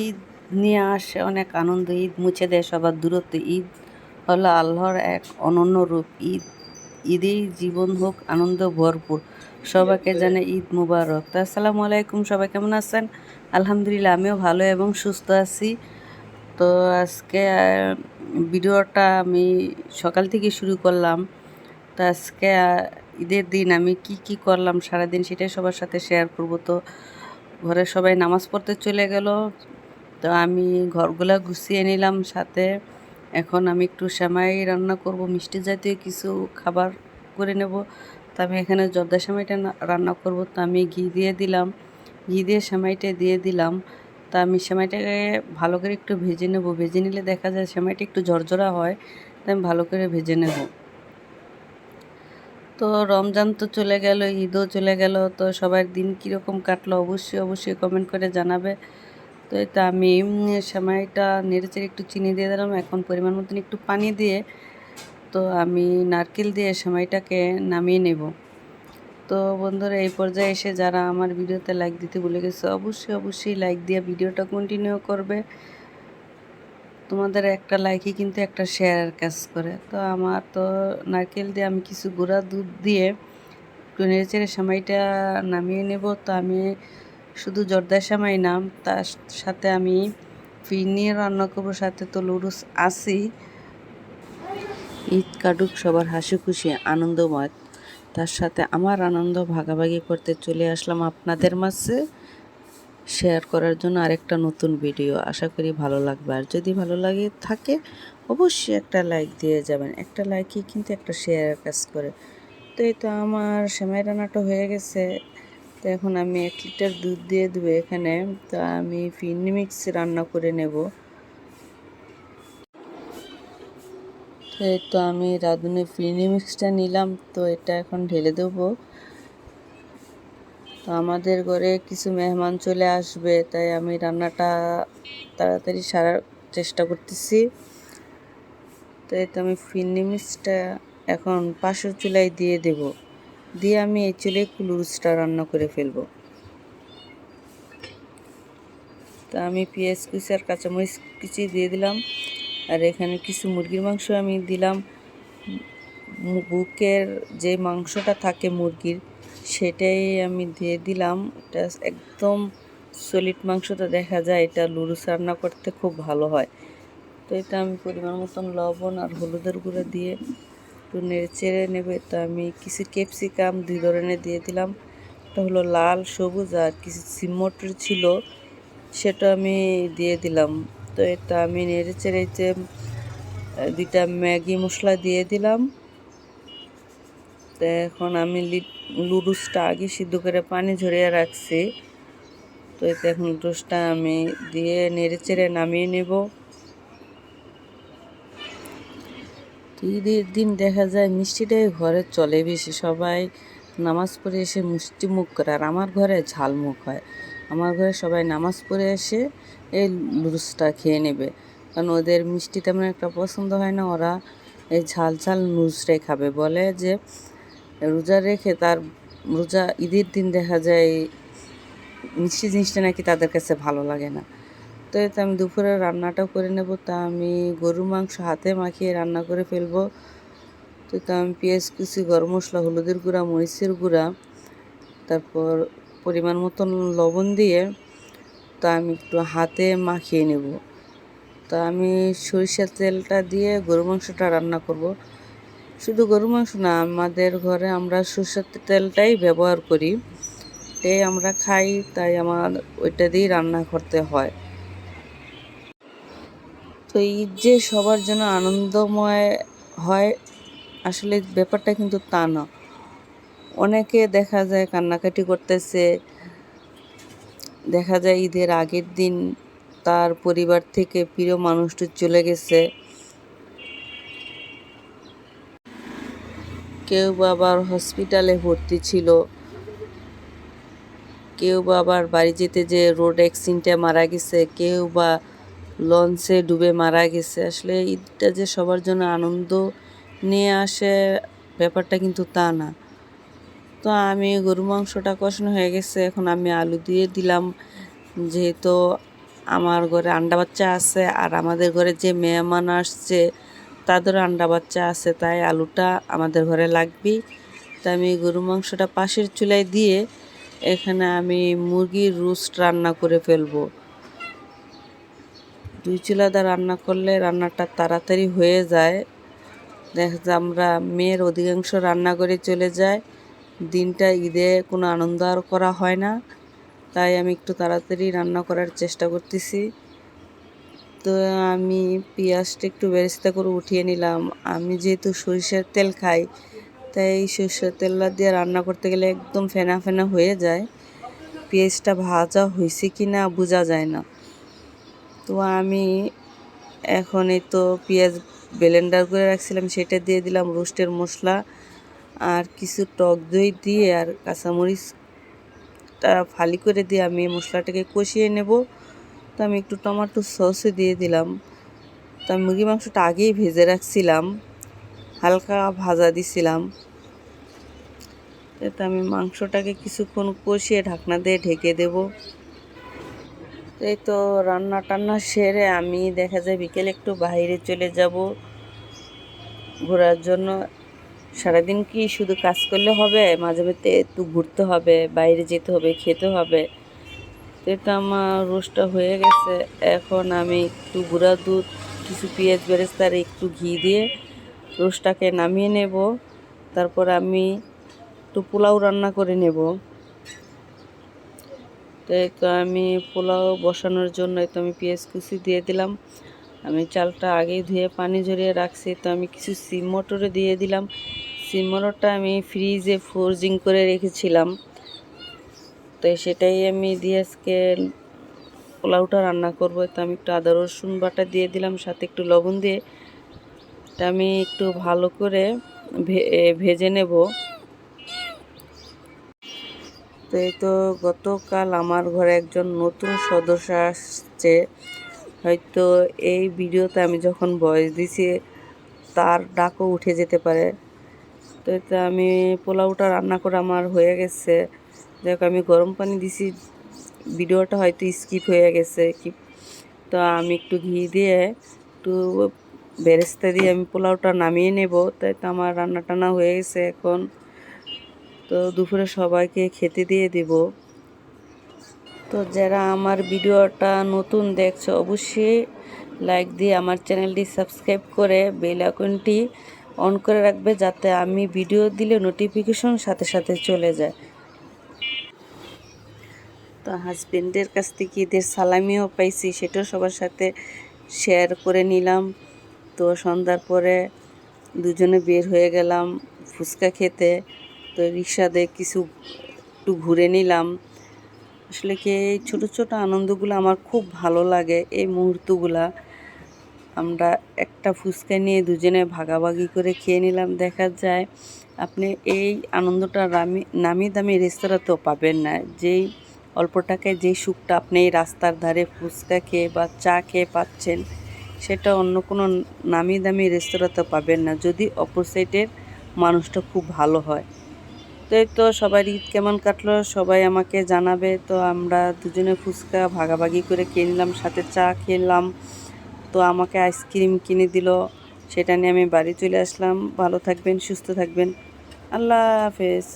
ঈদ নিয়ে আসে, অনেক আনন্দ। ঈদ মুছে দেয় সবার দূরত্ব। ঈদ হলো আল্লাহর এক অনন্য রূপ। ঈদ, ঈদেই জীবন হোক, আনন্দ ভরপুর। সবাইকে জানে ঈদ মুবারক। তো আসসালামু আলাইকুম, সবাই কেমন আছেন? আলহামদুলিল্লাহ, আমিও ভালো এবং সুস্থ আছি। তো আজকে ভিডিওটা আমি সকাল থেকে শুরু করলাম। তো আজকে ঈদের দিন আমি কি কি করলাম সারাদিন সেটাই সবার সাথে শেয়ার করব। তো ঘরে সবাই নামাজ পড়তে চলে গেল। তো আমি ঘরগুলা গুছিয়ে নিলাম সাথে। এখন আমি একটু সেমাই রান্না করব, মিষ্টি জাতীয় কিছু খাবার করে নেব। তো আমি এখানে জর্দা সেমাইটা রান্না করব। তো আমি ঘি দিয়ে দিলাম। ঘি দিয়ে সেমাইটা দিয়ে দিলাম। তা আমি সেমাইটাকে ভালো করে একটু ভেজে নেব। ভেজে নিলে দেখা যায় সেমাইটা একটু ঝরঝরা হয়। তো আমি ভালো করে ভেজে নেব। তো রমজান তো চলে গেল, ঈদও চলে গেল, তো সবার দিন কীরকম কাটলো অবশ্যই অবশ্যই কমেন্ট করে জানাবে। তো এটা আমি সেমাইটা নেড়েচেড়ে একটু চিনি দিয়ে দিলাম, এখন পরিমাণ মতন একটু পানি দিয়ে তো আমি নারকেল দিয়ে সেমাইটাকে নামিয়ে নেব। তো বন্ধুরা, এই পর্যায়ে এসে যারা আমার ভিডিওতে লাইক দিতে ভুলে গেছে, অবশ্যই অবশ্যই লাইক দিয়ে ভিডিওটা কন্টিনিউ করবে। তোমাদের একটা লাইকই কিন্তু একটা শেয়ার কাজ করে। তো আমার তো নারকেল দিয়ে আমি কিছু গুঁড়া দুধ দিয়ে একটু সেমাইটা নামিয়ে নেব। তো আমি শুধু জর্দা সেমাই নাম তার সাথে আমি ফিরনি রান্না করব, সাথে তো লুডুস আসি ঈদ কাটুক, সবার হাসি খুশি, আনন্দময়। তার সাথে আমার আনন্দ ভাগাভাগি করতে চলে আসলাম আপনাদের মাঝে। শেয়ার করার জন্য আরেকটা নতুন ভিডিও। আশা করি ভালো লাগবে। আর যদি ভালো লাগে, থাকে, অবশ্যই একটা লাইক দিয়ে যাবেন। একটা লাইকই কিন্তু একটা শেয়ারের কাজ করে। তো এই তো আমার সেমাই রান্নাটা হয়ে গেছে। তো এখন আমি এক লিটার দুধ দিয়ে দেবো এখানে। তো আমি ফিনি মিক্স রান্না করে নেব। তো এই তো আমি রাঁধুনি ফিনি মিক্সটা নিলাম। তো এটা এখন ঢেলে দেবো। তো আমাদের ঘরে কিছু মেহমান চলে আসবে, তাই আমি রান্নাটা তাড়াতাড়ি সারার চেষ্টা করতেছি। তাই তো আমি ফিন্নি মিক্সটা এখন পাশের চুলায় দিয়ে দেব। দিয়ে আমি এই চুলে কুলুরুসটা রান্না করে ফেলব। তো আমি পেঁয়াজ কুচি আর কাঁচামরিচ কুচি দিয়ে দিলাম। আর এখানে কিছু মুরগির মাংস আমি দিলাম। বুকের যে মাংসটা থাকে মুরগির সেটাই আমি দিয়ে দিলাম। এটা একদম সলিড মাংসটা দেখা যায়, এটা লুরুস রান্না করতে খুব ভালো হয়। তো এটা আমি পরিমাণ মতন লবণ আর হলুদের গুঁড়ো দিয়ে একটু নেড়ে চেড়ে নেবে। তো আমি কিছু ক্যাপসিকাম দুই ধরনের দিয়ে দিলাম। এটা হলো লাল, সবুজ আর কিছু সিম মটর ছিল, সেটা আমি দিয়ে দিলাম। তো এটা আমি নেড়ে চেড়ে দুইটা ম্যাগি মশলা দিয়ে দিলাম। তো এখন আমি লুডুসটা আগে সিদ্ধ করে পানি ঝরিয়ে রাখছি। তো এতে এখন লুডুসটা আমি দিয়ে নেড়ে চেড়ে নামিয়ে নেব। ঈদের দিন দেখা যায় মিষ্টিটাই ঘরে চলে বেশি। সবাই নামাজ পড়ে এসে মিষ্টি মুখ করে। আর আমার ঘরে ঝাল মুখ হয়। আমার ঘরে সবাই নামাজ পড়ে এসে এই লুডুসটা খেয়ে নেবে। কারণ ওদের মিষ্টি তেমন একটা পছন্দ হয় না। ওরা এই ঝাল ঝাল নুডলসটাই খাবে। বলে যে রোজা রেখে তার রোজা ঈদের দিন দেখা যায় মিষ্টি জিনিসটা নাকি তাদের কাছে ভালো লাগে না। তো এতে আমি দুপুরে রান্নাটাও করে নেব, তা আমি গরুর মাংস হাতে মাখিয়ে রান্না করে ফেলব। তো তা আমি পেঁয়াজ কুচি, গরম মশলা, হলুদের গুঁড়া, মরিচের গুঁড়া, তারপর পরিমাণ মতন লবণ দিয়ে তা আমি একটু হাতে মাখিয়ে নেব। তা আমি সরিষার তেলটা দিয়ে গরু মাংসটা রান্না করব। শুধু গরু মাংস না, আমাদের ঘরে আমরা সরষের তেলটাই ব্যবহার করি। এই আমরা খাই, তাই আমার ওইটা দিয়েই রান্না করতে হয়। তো ঈদ যে সবার জন্য আনন্দময় হয়, আসলে ব্যাপারটা কিন্তু তা না। অনেকে দেখা যায় কান্নাকাটি করতেছে, দেখা যায় ঈদের আগের দিন তার পরিবার থেকে প্রিয় মানুষটি চলে গেছে। কেউ বা আবার হসপিটালে ভর্তি ছিল। কেউ বা আবার বাড়ি যেতে যে রোড অ্যাক্সিডেন্টে মারা গেছে, কেউ বা লঞ্চে ডুবে মারা গেছে। আসলে ঈদটা যে সবার জন্য আনন্দ নিয়ে আসে ব্যাপারটা কিন্তু তা না। তো আমি গরু মাংসটা কষানো হয়ে গেছে, এখন আমি আলু দিয়ে দিলাম। যেহেতু আমার ঘরে আন্ডা বাচ্চা আছে, আর আমাদের ঘরে যে মেহমান আসছে তাদেরও আন্ডা বাচ্চা আছে, তাই আলুটা আমাদের ঘরে লাগবেই। তাই আমি গরু মাংসটা পাশের চুলায় দিয়ে এখানে আমি মুরগির রোস্ট রান্না করে ফেলব। দুই চুলাদা রান্না করলে রান্নাটা তাড়াতাড়ি হয়ে যায়। দেখা যায় আমরা মেয়ের অধিকাংশ রান্না করে চলে যায়। দিনটা, ঈদে কোনো আনন্দ আর করা হয় না। তাই আমি একটু তাড়াতাড়ি রান্না করার চেষ্টা করতেছি। তো আমি পেঁয়াজটা একটু বেরেস্তা করে উঠিয়ে নিলাম। আমি যেহেতু সরিষার তেল খাই, তাই সরিষার তেলটা দিয়ে রান্না করতে গেলে একদম ফেনা ফেনা হয়ে যায়। পেঁয়াজটা ভাজা হয়েছে কি না বোঝা যায় না। তো আমি এখন এই তো পেঁয়াজ ব্লেন্ডার করে রাখছিলাম, সেটা দিয়ে দিলাম রোস্টের মশলা আর কিছু টক দই দিয়ে আর কাঁচামরিচটা ফালি করে দিয়ে আমি মশলাটাকে কষিয়ে নেব। আমি একটু টমেটো সসও দিয়ে দিলাম। তো আমি মুরগি মাংসটা আগেই ভেজে রাখছিলাম। হালকা ভাজা দিছিলাম। তো আমি মাংসটাকে কিছুক্ষণ কষিয়ে ঢাকনা দিয়ে ঢেকে দেব। এই তো রান্না টান্না সেরে আমি দেখা যায় বিকেলে একটু বাইরে চলে যাব ঘোরার জন্য। সারাদিন কি শুধু কাজ করলে হবে? মাঝে মাঝে একটু ঘুরতে হবে, বাইরে যেতে হবে, খেতে হবে। এটা আমার রোস্টটা হয়ে গেছে। এখন আমি একটু গুঁড়া দুধ, কিছু পেঁয়াজ বেরেস্তার, একটু ঘি দিয়ে রোস্টটাকে নামিয়ে নেব। তারপর আমি একটু পোলাও রান্না করে নেব। তো তো আমি পোলাও বসানোর জন্য তো আমি পেঁয়াজ কুচি দিয়ে দিলাম। আমি চালটা আগেই ধুয়ে পানি ঝরিয়ে রাখছি। তো আমি কিছু সিম মটরে দিয়ে দিলাম। সিম মটরটা আমি ফ্রিজে ফ্রোজিং করে রেখেছিলাম। তো সেটাই আমি দিয়ে আজকে পোলাওটা রান্না করব। তো আমি একটু আদা, রসুন বাটা দিয়ে দিলাম, সাথে একটু লবণ দিয়ে। এটা আমি একটু ভালো করে ভেজে নেব। তো এই তো গতকাল আমার ঘরে একজন নতুন সদস্য আসছে। হয়তো এই ভিডিওতে আমি যখন বয়স দিছি, তার ডাকও উঠে যেতে পারে। তো এটা আমি পোলাওটা রান্না করে আমার হয়ে গেছে। দেখ আমি গরম পানি দিছি। ভিডিওটা হয়তো স্কিপ হয়ে গেছে কি তো আমি একটু ঘি দিয়ে, একটু বেরেস্তা দিয়ে আমি পোলাওটা নামিয়ে নেব। তাই তো আমার রান্না টান্না হয়ে গেছে এখন। তো দুপুরে সবাইকে খেতে দিয়ে দিব। তো যারা আমার ভিডিওটা নতুন দেখছ, অবশ্যই লাইক দিয়ে আমার চ্যানেলটি সাবস্ক্রাইব করে বেল আইকনটি অন করে রাখবে, যাতে আমি ভিডিও দিলে নোটিফিকেশন সাথে সাথে চলে যায়। তো হাজবেন্ডের কাছ থেকে ঈদের সালামিও পাইছি, সেটাও সবার সাথে শেয়ার করে নিলাম। তো সন্ধ্যার পরে দুজনে বের হয়ে গেলাম ফুচকা খেতে। তো রিক্সাতে কিছু একটু ঘুরে নিলাম। আসলে কি এই ছোটো ছোটো আনন্দগুলো আমার খুব ভালো লাগে এই মুহূর্তগুলা। আমরা একটা ফুচকা নিয়ে দুজনে ভাগাভাগি করে খেয়ে নিলাম, দেখা যায়। আপনি এই আনন্দটা নামি নামি দামি রেস্তোরাঁতেও পাবেন না। যেই অল্প টাকায় যেই সুখটা আপনি এই রাস্তার ধারে ফুচকা খেয়ে বা চা খেয়ে পাচ্ছেন, সেটা অন্য কোনো নামি দামি রেস্তোরাঁতে পাবেন না। যদি অপর মানুষটা খুব ভালো হয়। তো এই তো সবাই ঈদ কেমন কাটলো, সবাই আমাকে জানাবে। তো আমরা দুজনে ফুচকা ভাগাভাগি করে কিনলাম সাথে চা খেলাম। তো আমাকে আইসক্রিম কিনে দিল, সেটা নিয়ে আমি বাড়ি চলে আসলাম। ভালো থাকবেন, সুস্থ থাকবেন। আল্লাহ হাফেজ।